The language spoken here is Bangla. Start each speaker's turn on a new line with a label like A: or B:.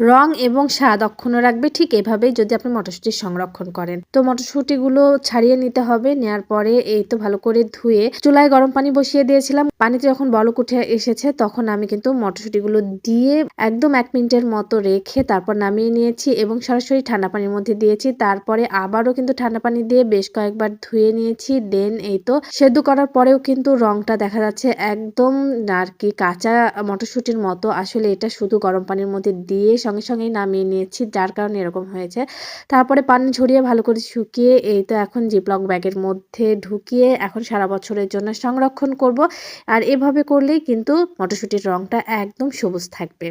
A: রং এবং স্বাদ অক্ষুণ্ণ রাখবে, ঠিক এভাবেই যদি আপনি মটরশুঁটি সংরক্ষণ করেন। তো মটরশুঁটিগুলো ছাড়িয়ে নিতে হবে, নেয়ার পরে এই তো ভালো করে ধুয়ে চুলায় গরম পানি বসিয়ে দিয়েছিলাম। পানিতে যখন বলক উঠে এসেছে, তখন আমি কিন্তু মটরশুঁটিগুলো দিয়ে একদম এক মিনিটের মতো রেখে তারপর নামিয়ে নিয়েছি এবং সরাসরি ঠান্ডা পানির মধ্যে দিয়েছি। তারপরে আবারও কিন্তু ঠান্ডা পানি দিয়ে বেশ কয়েকবার ধুয়ে নিয়েছি। দেন এই তো সেদ্ধ করার পরেও কিন্তু রংটা দেখা যাচ্ছে একদম আর কি কাঁচা মটরশুঁটির মতো। আসলে এটা শুধু গরম পানির মধ্যে দিয়ে সঙ্গে সঙ্গেই নামিয়ে নিয়েছি, যার কারণে এরকম হয়েছে। তারপরে পানি ঝরিয়ে ভালো করে শুকিয়ে এই তো এখন জিপলক ব্যাগের মধ্যে ঢুকিয়ে এখন সারা বছরের জন্য সংরক্ষণ করব আর এভাবে করলেই কিন্তু মটরশুঁটির রংটা একদম সবুজ থাকবে।